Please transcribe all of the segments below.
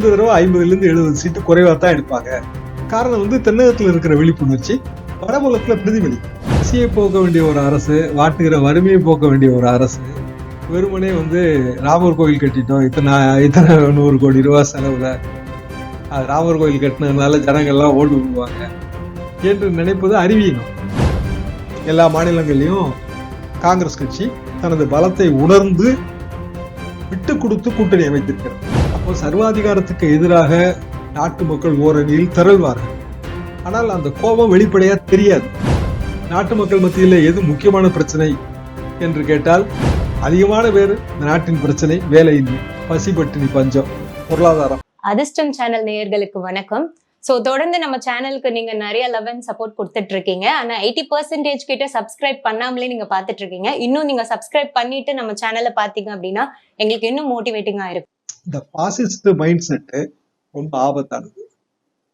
இந்த தடவை ஐம்பதுலேருந்து எழுபது சீட்டு குறைவாக தான் எடுப்பாங்க. காரணம் வந்து தென்னகத்தில் இருக்கிற விழிப்புணர்ச்சி வடபுலத்தில் பிரதிபலி. பசியை போக்க வேண்டிய ஒரு அரசு வாட்டுகிற வறுமையை போக்க வேண்டிய ஒரு அரசு. வெறுமனே வந்து ராமர் கோயில் கட்டிட்டோம் இத்தனை இத்தனை நூறு கோடி ரூபா செலவில். அது ராமர் கோயில் கட்டினதுனால ஜனங்கள்லாம் ஓட்டு விடுவாங்க என்று நினைப்பது அறிவீனம் எல்லா மாநிலங்கள்லையும் காங்கிரஸ் கட்சி தனது பலத்தை உணர்ந்து விட்டு கொடுத்து கூட்டணி அமைத்திருக்கிறது. சர்வாதிகாரத்துக்கு எதிராக நாட்டு மக்கள் ஓரணியில் திரள்வார்கள். ஆனால் அந்த கோபம் வெளிப்படையா தெரியாது. நாட்டு மக்கள் மத்தியில் எது முக்கியமான பிரச்சனை என்று கேட்டால் அதிகமான பேர் இந்த நாட்டின் பிரச்சனை வேலையின்மை பசி பட்டினி பஞ்சம் பொருளாதாரம். அதிர்ஷ்டம் சேனல் நேயர்களுக்கு வணக்கம். ஸோ தொடர்ந்து நம்ம சேனலுக்கு நீங்க நிறைய லவ் அண்ட் சப்போர்ட் கொடுத்துட்டு இருக்கீங்க ஆனா எயிட்டி பர்சன்டேஜ் கிட்ட சப்ஸ்கிரைப் பண்ணாமலே நீங்க பார்த்துட்டு இருக்கீங்க இன்னும் நீங்க சப்ஸ்கிரைப் பண்ணிட்டு நம்ம சேனலை பார்த்தீங்க அப்படின்னா எங்களுக்கு இன்னும் மோட்டிவேட்டிங்கா இருக்கும். இந்த பாசிஸ்ட் மைண்ட் செட்டு ரொம்ப ஆபத்தானது.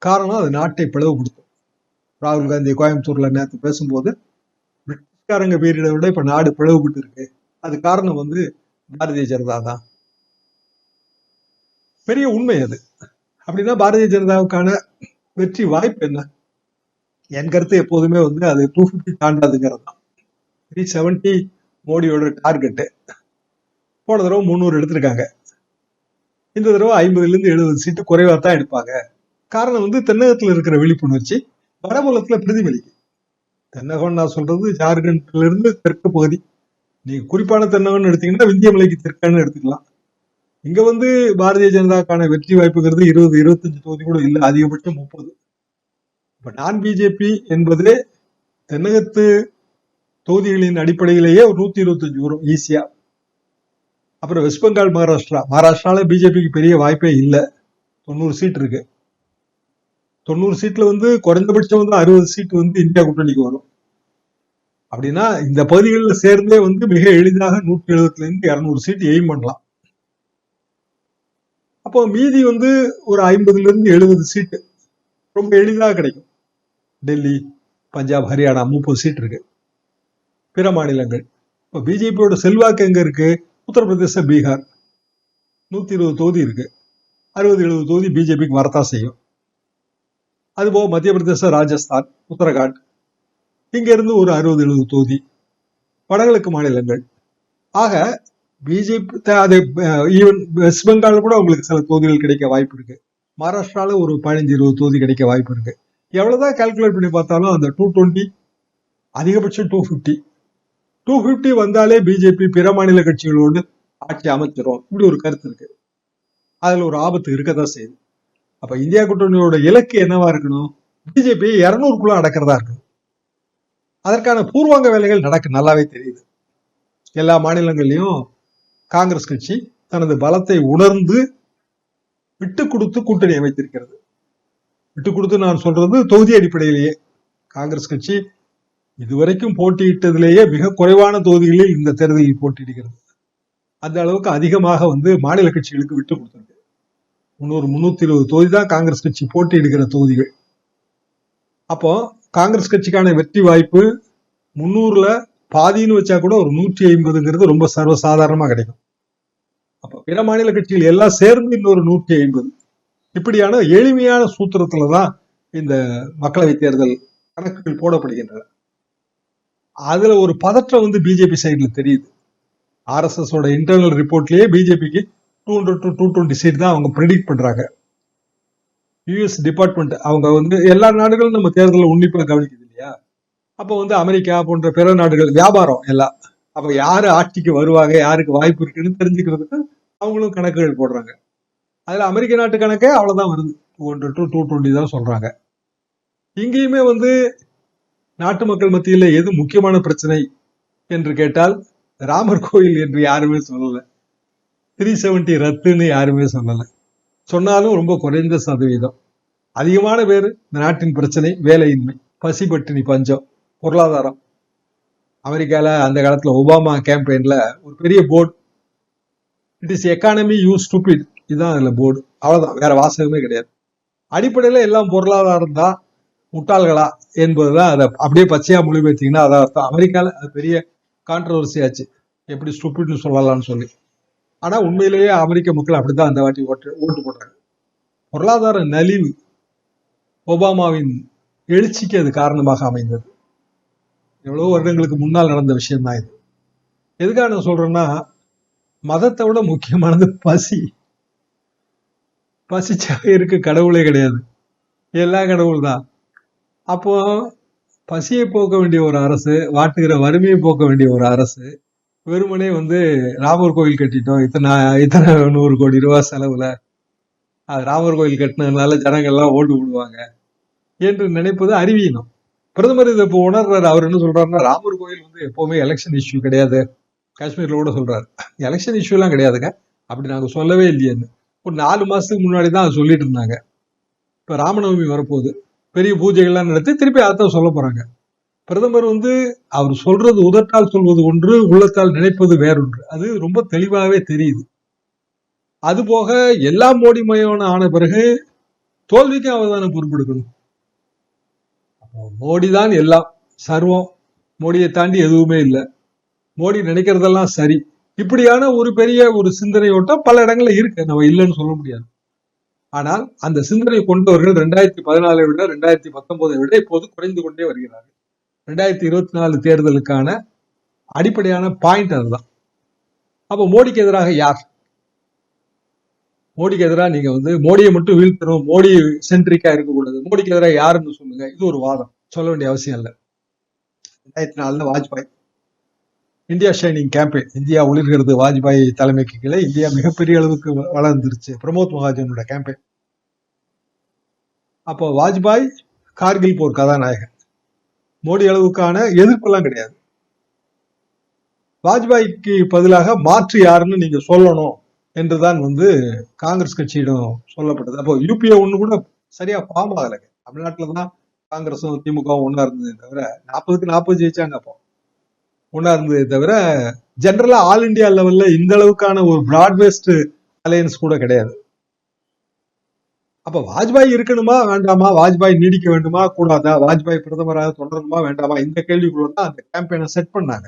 காரணம் அது நாட்டை பிளவுபடுத்தும் ராகுல் காந்தி கோயம்புத்தூர்ல நேற்று பேசும்போது பிரிட்டிஷ்காரங்க பீரியடை விட இப்ப நாடு பிளவுபட்டு இருக்கு அது காரணம் வந்து பாரதிய ஜனதா தான். பெரிய உண்மை அது. அப்படின்னா பாரதிய ஜனதாவுக்கான வெற்றி வாய்ப்பு என்ன? என் கருத்து எப்போதுமே வந்து அது டூ ஃபிஃப்டி தாண்டாதுங்கிறது தான். த்ரீ செவன்டி மோடியோட டார்கெட்டு போன தடவை முந்நூறு எடுத்திருக்காங்க. இந்த தடவை ஐம்பதுல இருந்து எழுபது சீட்டு குறைவா தான் எடுப்பாங்க. காரணம் வந்து தென்னகத்துல இருக்கிற விழிப்புணர்ச்சி வடபுலத்துல பிரதிபலிக்கும் தென்னகம் நான் சொல்றது ஜார்க்கண்ட்ல இருந்து தெற்கு பகுதி. நீங்க குறிப்பான தென்னகம்னு எடுத்தீங்கன்னா விந்தியமலைக்கு தெற்கான்னு எடுத்துக்கலாம். இங்க வந்து பாரதிய ஜனதாக்கான வெற்றி வாய்ப்புங்கிறது இருபது இருபத்தஞ்சு தொகுதி கூட இல்லை அதிகபட்சம் முப்பது. இப்ப நான் பிஜேபி என்பது தென்னகத்து தொகுதிகளின் அடிப்படையிலேயே ஒரு நூத்தி இருபத்தஞ்சு வரும் ஈஸியா அப்புறம் வெஸ்ட் பெங்கால் மகாராஷ்டிரா மகாராஷ்டிராவில் பிஜேபிக்கு பெரிய வாய்ப்பே இல்லை. தொண்ணூறு சீட் இருக்கு. தொண்ணூறு சீட்ல வந்து குறைந்தபட்சம் வந்து அறுபது சீட் வந்து இந்தியா கூட்டணிக்கு வரும். அப்படின்னா இந்த பகுதிகளில் சேர்ந்தே வந்து மிக எளிதாக நூற்றி எழுபதுல இருந்து இரநூறு சீட் எய்ம் பண்ணலாம். அப்போ மீதி வந்து ஒரு ஐம்பதுல இருந்து எழுபது சீட்டு ரொம்ப எளிதாக கிடைக்கும். டெல்லி பஞ்சாப் ஹரியானா முப்பது சீட் இருக்கு. பிற மாநிலங்கள். இப்போ பிஜேபியோட செல்வாக்கு எங்க இருக்கு? உத்தரப்பிரதேச பீகார். நூத்தி இருபது தொகுதி இருக்கு. அறுபது எழுபது தொகுதி பிஜேபிக்கு வரத்தான் செய்யும். அதுபோக மத்திய பிரதேச ராஜஸ்தான் உத்தரகாண்ட். இங்கேருந்து ஒரு அறுபது எழுபது தொகுதி வடகிழக்கு மாநிலங்கள். ஆக பிஜேபி அது ஈவன் வெஸ்ட் பெங்கால் கூட உங்களுக்கு சில தொகுதிகள் கிடைக்க வாய்ப்பு இருக்கு. மகாராஷ்டிராவில் ஒரு பதினஞ்சு இருபது தொகுதி கிடைக்க வாய்ப்பு இருக்கு. எவ்வளோதான் கால்குலேட் பண்ணி பார்த்தாலும் அந்த டூ டுவெண்ட்டி அதிகபட்சம் டூ ஃபிஃப்டி டூ பிப்டி வந்தாலே பிஜேபி பிற மாநில கட்சிகளோடு ஆட்சி அமைச்சிரும் இப்படி ஒரு கருத்து இருக்கு. அதுல ஒரு ஆபத்து இருக்கதான் செய்யுது. அப்ப இந்தியா கூட்டணியோட இலக்கு என்னவா இருக்கணும்? பிஜேபி இரநூறுக்குள்ள அடக்கிறதா இருக்கணும் அதற்கான பூர்வாங்க வேலைகள் நடக்க நல்லாவே தெரியுது. எல்லா மாநிலங்கள்லயும் காங்கிரஸ் கட்சி தனது பலத்தை உணர்ந்து விட்டு கொடுத்து கூட்டணி அமைத்திருக்கிறது. விட்டு கொடுத்து நான் சொல்றது தொகுதி அடிப்படையிலேயே. காங்கிரஸ் கட்சி இதுவரைக்கும் போட்டியிட்டதிலேயே மிக குறைவான தொகுதிகளில் இந்த தேர்தலில் போட்டியிடுகிறது. அந்த அளவுக்கு அதிகமாக வந்து மாநில கட்சிகளுக்கு விட்டு கொடுத்திருக்கு. முன்னூறு முன்னூத்தி இருபது தொகுதி தான் காங்கிரஸ் கட்சி போட்டியிடுகிற தொகுதிகள். அப்போ காங்கிரஸ் கட்சிக்கான வெற்றி வாய்ப்பு முன்னூறுல பாதின்னு வச்சா கூட ஒரு நூற்றி ஐம்பதுங்கிறது ரொம்ப சர்வசாதாரணமா கிடைக்கும். அப்போ பிற மாநில கட்சிகள் எல்லாம் சேர்ந்து இன்னொரு நூற்றி ஐம்பது. இப்படியான எளிமையான சூத்திரத்துல தான் இந்த மக்களவை தேர்தல் கணக்குகள் போடப்படுகின்றன. அதுல ஒரு பதற்றம் வந்து பிஜேபி சைடுல தெரியுது. ஆர்எஸ்எஸ் ஓட இன்டர்னல் ரிப்போர்ட்லயே பிஜேபிக்கு two hundred to two twenty seat தான் அவங்க ப்ரெடிக்ட் பண்றாங்க. யூஎஸ் டிபார்ட்மெண்ட் அவங்க வந்து எல்லா நாடுகளும் நம்ம தேர்தலில் உன்னிப்பாக கவனிக்குது இல்லையா? அப்போ வந்து அமெரிக்கா போன்ற பிற நாடுகள் வியாபாரம் எல்லாம் அப்போ யாரு ஆட்சிக்கு வருவாங்க யாருக்கு வாய்ப்பு இருக்குன்னு தெரிஞ்சுக்கிறதுக்கு அவங்களும் கணக்குகள் போடுறாங்க. அதுல அமெரிக்க நாட்டு கணக்கே அவ்வளவுதான் வருது. Two hundred to two twenty தான் சொல்றாங்க. இங்கேயுமே வந்து நாட்டு மக்கள் மத்தியில் எது முக்கியமான பிரச்சனை என்று கேட்டால் ராமர் கோயில் என்று யாருமே சொல்லல. த்ரீ செவன்டி ரத்துன்னு யாருமே சொல்லல. சொன்னாலும் ரொம்ப குறைந்த சதவீதம். அதிகமான பேர் இந்த நாட்டின் பிரச்சனை வேலையின்மை பசி பட்டினி பஞ்சம் பொருளாதாரம். அமெரிக்கால அந்த காலத்துல ஒபாமா கேம்பெயின்ல ஒரு பெரிய board. It is economy you stupid இதுதான் அதுல போர்டு. அவ்வளவுதான். வேற வாசகமே கிடையாது. அடிப்படையில எல்லாம் பொருளாதாரம் தான். முட்டாள்களா என்பதுதான் அதை அப்படியே பச்சையா மொழிபெயர்த்தீங்கன்னா அதான் அர்த்தம். அமெரிக்கால அது பெரிய கான்ட்ரவர்சி ஆச்சு. எப்படி ஸ்டூபிட்னு சொல்லலாம்னு சொல்லி. ஆனா உண்மையிலேயே அமெரிக்க மக்கள் அப்படித்தான் அந்த வாட்டி ஓட்டு ஓட்டு போடுறாங்க பொருளாதார நலிவு ஒபாமாவின் எழுச்சிக்கு அது காரணமாக அமைந்தது. எவ்வளவோ வருடங்களுக்கு முன்னால் நடந்த விஷயம் தான் இது. எதுக்காக நான் சொல்றேன்னா மதத்தை விட முக்கியமானது பசி. பசிச்சாக இருக்கு கடவுளே கிடையாது. எல்லா கடவுள் தான் அப்போ பசியை போக்க வேண்டிய ஒரு அரசு வாட்டுகிற வறுமையை போக்க வேண்டிய ஒரு அரசு வெறுமனே வந்து ராமர் கோயில் கட்டிட்டோம். இத்தனை இத்தனை நூறு கோடி ரூபாய் செலவுல அது ராமர் கோயில் கட்டினதுனால ஜனங்கள்லாம் ஓட்டு விடுவாங்க என்று நினைப்பது அறிவியணும் பிரதமர் இதை இப்போ உணர்றாரு. அவர் என்ன சொல்றாருன்னா ராமர் கோயில் வந்து எப்பவுமே எலெக்ஷன் இஷ்யூ கிடையாது. காஷ்மீர்ல கூட சொல்றாரு. எலெக்ஷன் இஷ்யூ எல்லாம் கிடையாதுங்க. அப்படி நாங்க சொல்லவே இல்லையேன்னு. ஒரு நாலு மாசத்துக்கு முன்னாடி தான் சொல்லிட்டு இருந்தாங்க. இப்ப ராமநவமி வரப்போகுது. பெரிய பூஜைகள்லாம் நடத்தி திருப்பி அதான் சொல்ல போறாங்க. பிரதமர் வந்து அவர் சொல்றது உதட்டால் சொல்வது ஒன்று உள்ளத்தால் நினைப்பது வேறொன்று. அது ரொம்ப தெளிவாகவே தெரியுது. அது போக எல்லாம் மோடி மயமான ஆன பிறகு தோல்விக்கும் அவர் தானே பொறுப்பெடுக்கணும். அப்போ மோடி தான் எல்லாம் சர்வம். மோடியை தாண்டி எதுவுமே இல்லை. மோடி நினைக்கிறதெல்லாம் சரி. இப்படியான ஒரு பெரிய ஒரு சிந்தனையோட்டம் பல இடங்கள்ல இருக்கு. நம்ம இல்லைன்னு சொல்ல முடியாது. ஆனால் அந்த சிந்தனை கொண்டவர்கள் ரெண்டாயிரத்தி பதினாலை விட ரெண்டாயிரத்தி பத்தொன்பதை விட இப்போது குறைந்து கொண்டே வருகிறார்கள். ரெண்டாயிரத்தி இருபத்தி நாலு தேர்தலுக்கான அடிப்படையான பாயிண்ட் அதுதான். அப்போ மோடிக்கு எதிராக யார்? மோடிக்கு எதிராக நீங்க வந்து மோடியை மட்டும் வீழ்த்தணும் மோடி சென்ட்ரிக்கா இருக்கக்கூடாது. மோடிக்கு எதிராக யாருன்னு சொல்லுங்க. இது ஒரு வாதம். சொல்ல வேண்டிய அவசியம் இல்லை. ரெண்டாயிரத்தி நாலுல Vajpayee India shining campaign India ஒளிர்கிறது Vajpayee தலைமைக்கு கீழே இந்தியா மிகப்பெரிய அளவுக்கு வளர்ந்துருச்சு. பிரமோத் மகாஜனோட கேம்பெயின் அப்போ வாஜ்பாய் கார்கில் போர் கதாநாயகன். மோடி அளவுக்கான எதிர்ப்பெல்லாம் கிடையாது. வாஜ்பாய்க்கு பதிலாக மாற்று யாருன்னு நீங்க சொல்லணும் என்றுதான் வந்து காங்கிரஸ் கட்சியிடம் சொல்லப்பட்டது. அப்போ யூபிஏ ஒண்ணு கூட சரியா ஃபார்ம் ஆகலைங்க. தமிழ்நாட்டுல தான் காங்கிரஸும் திமுகவும் ஒண்ணா இருந்ததே தவிர நாற்பதுக்கு நாற்பது ஜெயிச்சாங்க அப்போ. ஒண்ணா இருந்ததே தவிர ஜெனரலா ஆல் இந்தியா லெவல்ல இந்த அளவுக்கான ஒரு பிராட்பேஸ்ட் அலையன்ஸ் கூட கிடையாது. அப்போ வாஜ்பாய் இருக்கணுமா வேண்டாமா? வாஜ்பாய் நீடிக்க வேண்டுமா? கூடாதா? வாஜ்பாய் பிரதமராக தொடரணுமா? வேண்டாமா? இந்த கேள்விக்குள்ள தான் அந்த கேம்பெயினை செட் பண்ணாங்க.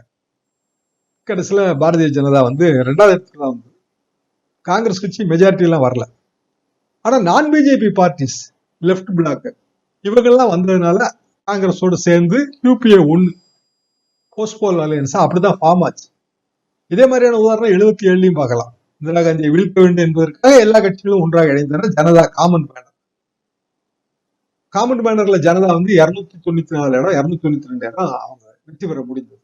கடைசியில பாரதிய ஜனதா வந்து ரெண்டாவது இடத்துல தான் வந்து காங்கிரஸ் கட்சி மெஜாரிட்டி எல்லாம் வரல. ஆனா நான் பிஜேபி பார்ட்டிஸ் லெஃப்ட் பிளாக் இவங்கெல்லாம் வந்ததுனால காங்கிரஸோடு சேர்ந்து யூபிஏ ஒன்னு. கோஸ்போல் அலையன்ஸா அப்படிதான் ஃபார்ம் ஆச்சு. இதே மாதிரியான உதாரணம் எழுபத்தி ஏழுலையும் பார்க்கலாம். இந்திரா காந்தியை வீழ்த்த வேண்டும் என்பதற்காக எல்லா கட்சிகளும் ஒன்றாக இணைந்தன ஜனதா காமன் பேனர் காமன் பேனர்ல ஜனதா வந்து இருநூத்தி தொண்ணூத்தி நாலு இடம் இருநூத்தி தொண்ணூத்தி ரெண்டு இடம் அவங்க வெற்றி பெற முடிந்தது.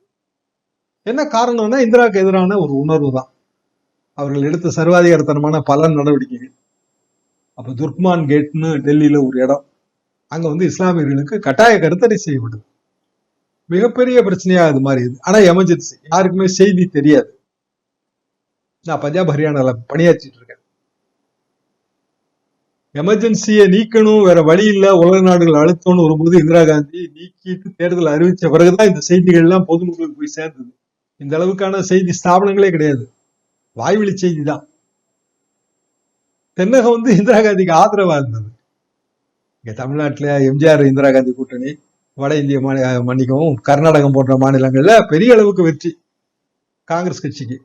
என்ன காரணம்னா இந்திராவுக்கு எதிரான ஒரு உணர்வு தான் அவர்கள் எடுத்த சர்வாதிகாரத்தனமான பல நடவடிக்கைகள். அப்ப துர்க்மான் கேட்னு டெல்லியில ஒரு இடம். அங்க வந்து இஸ்லாமியர்களுக்கு கட்டாய கருத்தடை செய்யப்பட்டது. மிகப்பெரிய பிரச்சனையா அது மாதிரி இது. ஆனா எமர்ஜென்சி யாருக்குமே செய்தி தெரியாது. நான் பஞ்சாப் ஹரியானால பணியாற்றிட்டு இருக்கேன். எமர்ஜென்சியை நீக்கணும் வேற வழி இல்ல உலக நாடுகள் அழுத்தம்னு வரும்போது இந்திரா காந்தி நீக்கிட்டு தேர்தல் அறிவிச்ச பிறகுதான் இந்த செய்திகள் எல்லாம் பொதுமக்களுக்கு போய் சேர்ந்தது. இந்த அளவுக்கான செய்தி ஸ்தாபனங்களே கிடையாது. வாய்வழி செய்தி தான். தென்னகம் வந்து இந்திரா காந்திக்கு ஆதரவா இருந்தது. இங்க தமிழ்நாட்டுல எம்ஜிஆர் இந்திரா காந்தி கூட்டணி வட இந்திய மாநில மன்னிக்கவும் கர்நாடகம் போன்ற மாநிலங்களில் பெரிய அளவுக்கு வெற்றி காங்கிரஸ் கட்சிக்கு.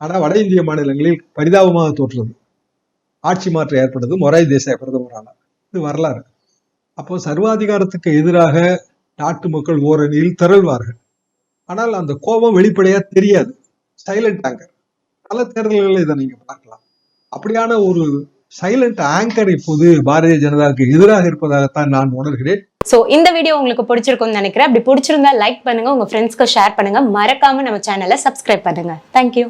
ஆனா வட இந்திய மாநிலங்களில் பரிதாபமாக தோற்றுறது ஆட்சி மாற்றம் ஏற்பட்டது. மொராய் தேசாய் பிரதமரானார். இது வரலாறு. அப்போ சர்வாதிகாரத்துக்கு எதிராக நாட்டு மக்கள் ஓரணியில் திரள்வார்கள். ஆனால் அந்த கோபம் வெளிப்படையா தெரியாது. சைலண்ட் ஆங்கர் பல தேர்தல்களில் இதை நீங்க பார்க்கலாம். அப்படியான ஒரு சைலண்ட் ஆங்கர் இப்போது பாரதிய ஜனதாவுக்கு எதிராக இருப்பதாகத்தான் நான் உணர்கிறேன். ஸோ இந்த வீடியோ உங்களுக்கு பிடிச்சிருக்கும்னு நினைக்கிறேன். அப்படி பிடிச்சிருந்தா லைக் பண்ணுங்க உங்க ஃப்ரெண்ட்ஸ்க்கு ஷேர் பண்ணுங்க. மறக்காம நம்ம சேனலை சப்ஸ்கிரைப் பண்ணுங்க. தேங்க்யூ